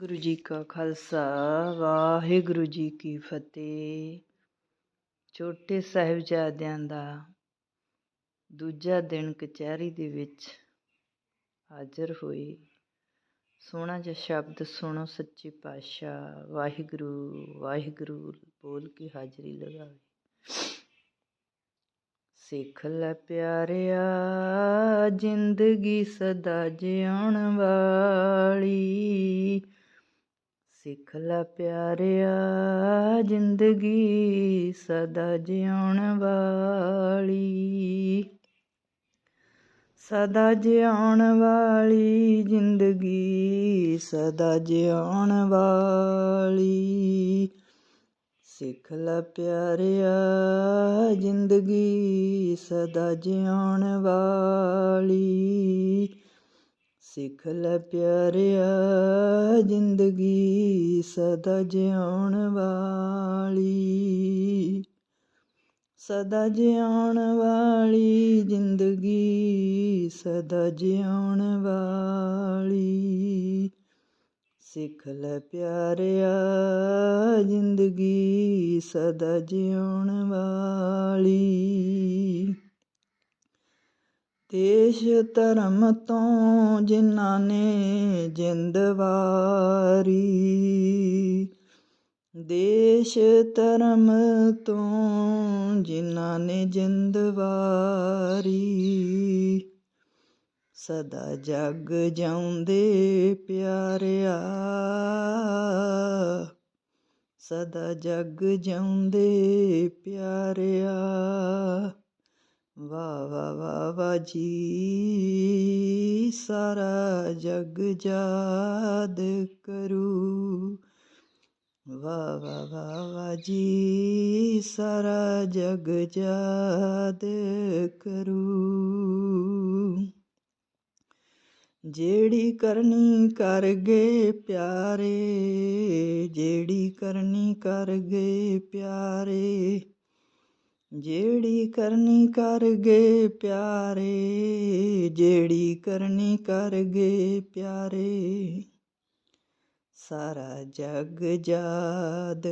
ਗੁਰੂ ਜੀ ਕਾ ਖਾਲਸਾ, ਵਾਹਿਗੁਰੂ ਜੀ ਕੀ ਫਤਿਹ। ਛੋਟੇ ਸਾਹਿਬਜ਼ਾਦਿਆਂ ਦਾ ਦੂਜਾ ਦਿਨ ਕਚਹਿਰੀ ਦੇ ਵਿੱਚ ਹਾਜ਼ਰ ਹੋਏ। ਸੋਹਣਾ ਜਿਹਾ ਸ਼ਬਦ ਸੁਣੋ ਸੱਚੇ ਪਾਤਸ਼ਾਹ, ਵਾਹਿਗੁਰੂ ਵਾਹਿਗੁਰੂ ਬੋਲ ਕੇ ਹਾਜ਼ਰੀ ਲਗਾਵੇ। ਸਿੱਖ ਲੈ ਪਿਆਰਿਆ, ਜ਼ਿੰਦਗੀ ਸਦਾ ਜਿਉਣ ਵਾਲੀ। ਸਿੱਖ ਲੈ ਪਿਆਰਿਆ, ਜ਼ਿੰਦਗੀ ਸਦਾ ਜਿਉਣ ਵਾਲੀ। ਸਦਾ ਜਿਉਣ ਵਾਲੀ, ਜ਼ਿੰਦਗੀ ਸਦਾ ਜਿਉਣ ਵਾਲੀ। ਸਿੱਖ ਲੈ ਪਿਆਰਿਆ, ਜ਼ਿੰਦਗੀ ਸਦਾ ਜਿਉਣ ਵਾਲੀ। ਸਿੱਖ ਲੈ ਪਿਆਰਿਆ, ਜ਼ਿੰਦਗੀ ਸਦਾ ਜਿਉਣ ਵਾਲੀ। ਸਦਾ ਜਿਉਣ ਵਾਲੀ, ਜ਼ਿੰਦਗੀ ਸਦਾ ਜਿਉਣ ਵਾਲੀ। ਸਿੱਖ ਲੈ ਪਿਆਰਿਆ, ਜ਼ਿੰਦਗੀ ਸਦਾ ਜਿਉਣ ਵਾਲੀ। ਦੇਸ਼ ਧਰਮ ਤੋਂ ਜਿਨ੍ਹਾਂ ਨੇ ਜਿੰਦ ਵਾਰੀ, ਦੇਸ਼ ਧਰਮ ਤੋਂ ਜਿਨ੍ਹਾਂ ਨੇ ਜਿੰਦ ਵਾਰੀ, ਸਦਾ ਜਗ ਜਾਉਂਦੇ ਪਿਆਰਿਆ, ਸਦਾ ਜਗ ਜਾਉਂਦੇ ਪਿਆਰਿਆ। ਵਾ ਵਾ ਵਾ ਵਾ ਜੀ ਸਾਰਾ ਜਗ ਜਾਦ ਕਰੂ ਵਾ ਵਾ ਵਾ ਵਾ ਜੀ ਸਾਰਾ ਜਗ ਜਾਦ ਕਰੂ ਜਿਹੜੀ ਕਰਨੀ ਕਰ ਗਏ ਪਿਆਰੇ ਜਿਹੜੀ ਕਰਨੀ ਕਰ ਗਏ ਪਿਆਰੇ ਜਿਹੜੀ ਕਰਨੀ ਕਰ ਗਏ ਪਿਆਰੇ, ਜਿਹੜੀ ਕਰਨੀ ਕਰ ਗਏ ਪਿਆਰੇ। ਸਾਰਾ ਜਗ ਜਾਦ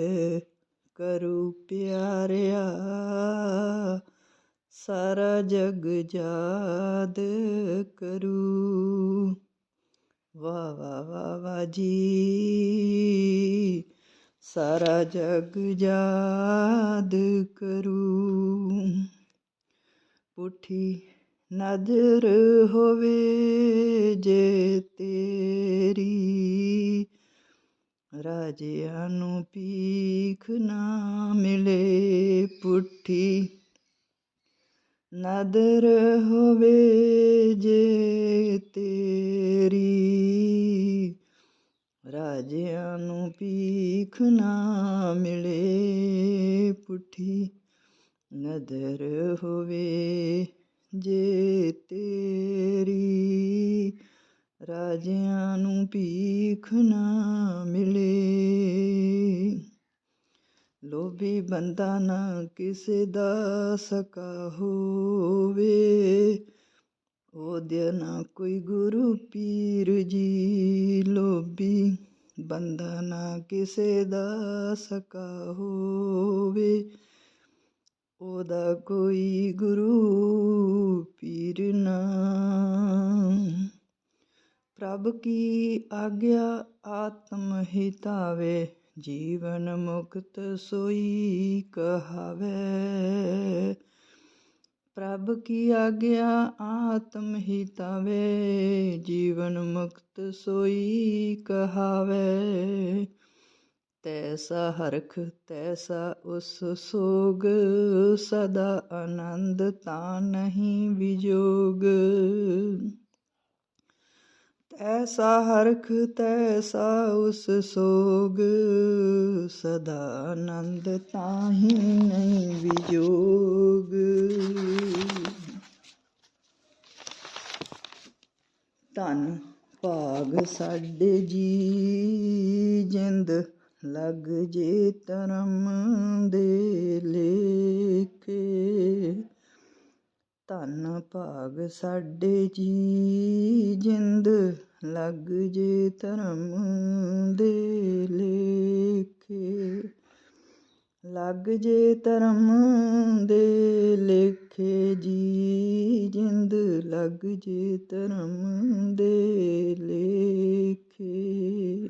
ਕਰੂ ਪਿਆਰਿਆ, ਸਾਰਾ ਜਗ ਜਾਦ ਕਰੂ। ਵਾ ਵਾ ਵਾ ਵਾ ਜੀ। ਸਾਰਾ ਜਗ ਯਾਦ ਕਰੂ। ਪੁੱਠੀ ਨਜ਼ਰ ਹੋਵੇ ਜੇ ਤੇਰੀ। ਰਾਜਿਆਂ ਨੂੰ ਪੀਖ ਨਾ ਮਿਲੇ ਪੁੱਠੀ ਨਦਰ ਹੋਵੇ ਜੇ ਤੇਰੀ। ਰਾਜਿਆਂ ਨੂੰ ਭੀਖ ਨਾ ਮਿਲੇ ਪੁੱਠੀ ਨਦਰ ਹੋਵੇ ਜੇ ਤੇਰੀ। ਰਾਜਿਆਂ ਨੂੰ ਭੀਖ ਨਾ ਮਿਲੇ। ਲੋਭੀ ਬੰਦਾ ਨਾ ਕਿਸੇ ਦਾ ਸਕਾ ਹੋਵੇ। ਉਹਦੇ ਨਾ ਕੋਈ ਗੁਰੂ ਪੀਰ ਜੀ ਲੋਭੀ, ਬੰਦਾ ਨਾ ਕਿਸੇ ਦਾ ਸਕਾ ਹੋਵੇ। ਉਹਦਾ ਕੋਈ ਗੁਰੂ ਪੀਰ ਨਾ। ਪ੍ਰਭ ਕੀ ਆਗਿਆ ਆਤਮ ਹਿਤਾਵੇ, ਜੀਵਨ ਮੁਕਤ ਸੋਈ ਕਹਾਵੇ। ਪ੍ਰਭ ਕੀ ਆਗਿਆ, ਆਤਮ ਹਿਤਾਵੇ ਜੀਵਨ ਮੁਕਤ ਸੋਈ ਕਹਾਵੇ। ਤੈਸਾ ਹਰਖ, ਤੈਸਾ ਉਸ ਸੋਗ, ਸਦਾ ਆਨੰਦ ਤਾਂ ਨਹੀਂ ਵਿਜੋਗ। ਐਸਾ ਹਰਖ ਤੈਸਾ ਉਸ ਸੋਗ। ਸਦਾ ਆਨੰਦ ਤਾਹੀ ਨਹੀਂ ਵਿਜੋਗ। ਤਨ ਭਾਗ ਸਾਡੇ ਜੀ, ਜਿੰਦ ਲੱਗ ਜੇ ਧਰਮ ਦੇ ਲੇਖੇ। ਧੰਨ ਭਾਗ ਸਾਡੇ ਜੀ, ਜਿੰਦ ਲੱਗ ਜੇ ਧਰਮ ਦੇ ਲੇਖੇ। ਲੱਗ ਜੇ ਧਰਮ ਦੇ ਲੇਖੇ ਜੀ, ਜਿੰਦ ਲੱਗ ਜੇ ਧਰਮ ਦੇ ਲੇਖੇ।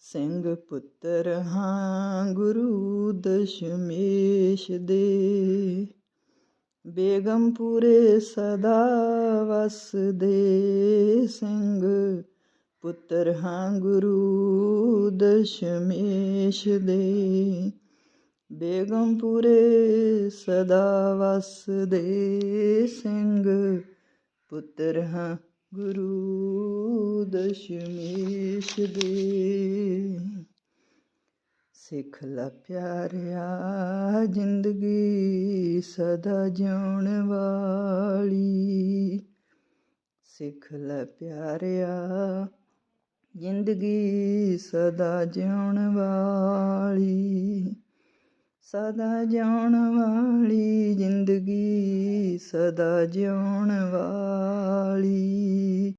ਸਿੰਘ ਪੁੱਤਰ ਹਾਂ, ਗੁਰੂ ਦਸ਼ਮੇਸ਼ ਦੇ ਬੇਗਮਪੁਰੇ ਸਦਾ ਵਸਦੇ ਸਿੰਘ, ਪੁੱਤਰ ਹਾਂ ਗੁਰੂ ਦਸ਼ਮੇਸ਼ ਦੇ। ਬੇਗਮਪੁਰੇ ਸਦਾ ਵਸਦੇ ਸਿੰਘ, ਪੁੱਤਰ ਹਾਂ ਗੁਰੂ ਦਸ਼ਮੇਸ਼ ਦੇ। ਸਿੱਖ ਲਾ ਪਿਆਰਿਆ, ਜ਼ਿੰਦਗੀ ਸਦਾ ਜਿਉਣ ਵਾਲੀ। ਸਿੱਖ ਲੈ ਪਿਆਰਿਆ, ਜ਼ਿੰਦਗੀ ਸਦਾ ਜਿਉਣ ਵਾਲੀ। ਸਦਾ ਜਿਉਣ ਵਾਲੀ, ਜ਼ਿੰਦਗੀ ਸਦਾ ਜਿਉਣ ਵਾਲੀ।